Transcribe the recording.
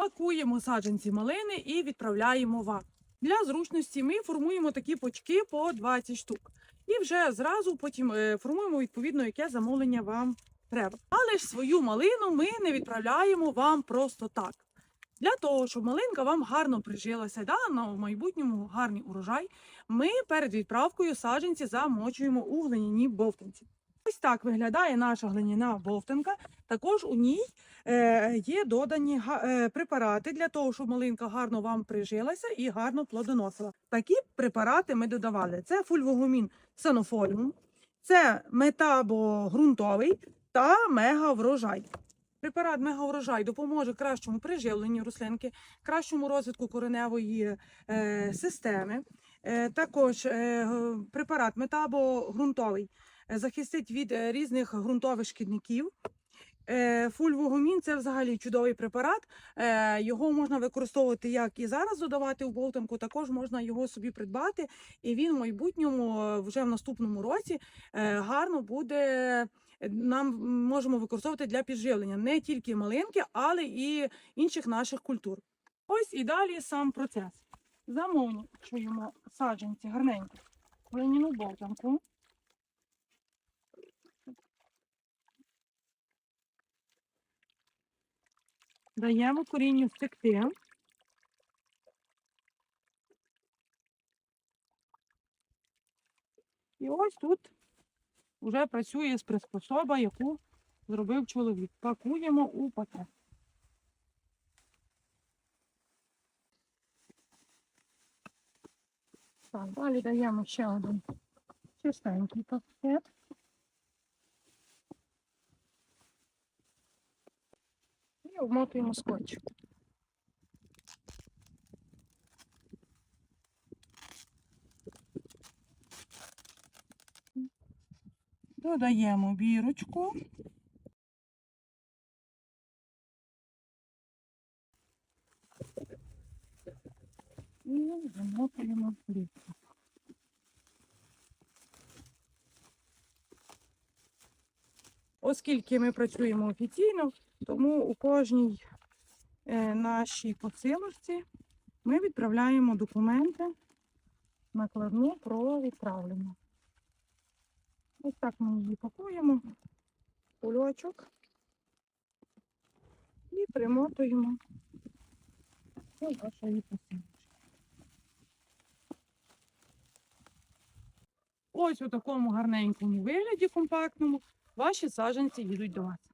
Пакуємо саджанці малини і відправляємо вам. Для зручності ми формуємо такі почки по 20 штук. І вже зразу потім е, формуємо відповідно, яке замовлення вам треба. Але ж свою малину ми не відправляємо вам просто так. Для того, щоб малинка вам гарно прижилася, да, на майбутньому гарний урожай, ми перед відправкою саджанці замочуємо у глиняній бовтанці. Ось так виглядає наша глиняна бовтанка. Також у ній є додані е, препарати для того, щоб малинка гарно вам прижилася і гарно плодоносила. Такі препарати ми додавали: це фульвогумін санофоліум, це метабогрунтовий та мегаврожай. Препарат мегаврожай допоможе кращому приживленню рослинки, кращому розвитку кореневої е, системи. Е, також е, препарат метабогрунтовий е, захистить від е, різних ґрунтових шкідників. Е, Фульвогумін це взагалі чудовий препарат. Е, Його можна використовувати як і зараз додавати у болтанку, також можна його собі придбати, і він в майбутньому, вже в наступному році, е, гарно буде. Нам можемо використовувати для підживлення не тільки малинки, але і інших наших культур. Ось і далі сам процес. Замовчуємо саджанці гарненько в глиняну болтанку. Даємо корінню втекти. І ось тут вже працює приспособа, яку зробив чоловік. Пакуємо у пакет. Так, далі даємо ще один чистенький пакет. Обмотуємо скотч. Додаємо бірочку. І замотуємо плівку. Оскільки ми працюємо офіційно, тому у кожній е, нашій посилочці ми відправляємо документи накладну про відправлення. Ось так ми її пакуємо, кульочок і примотуємо до вашої посилочки. Ось у такому гарненькому вигляді компактному ваші саджанці їдуть до вас.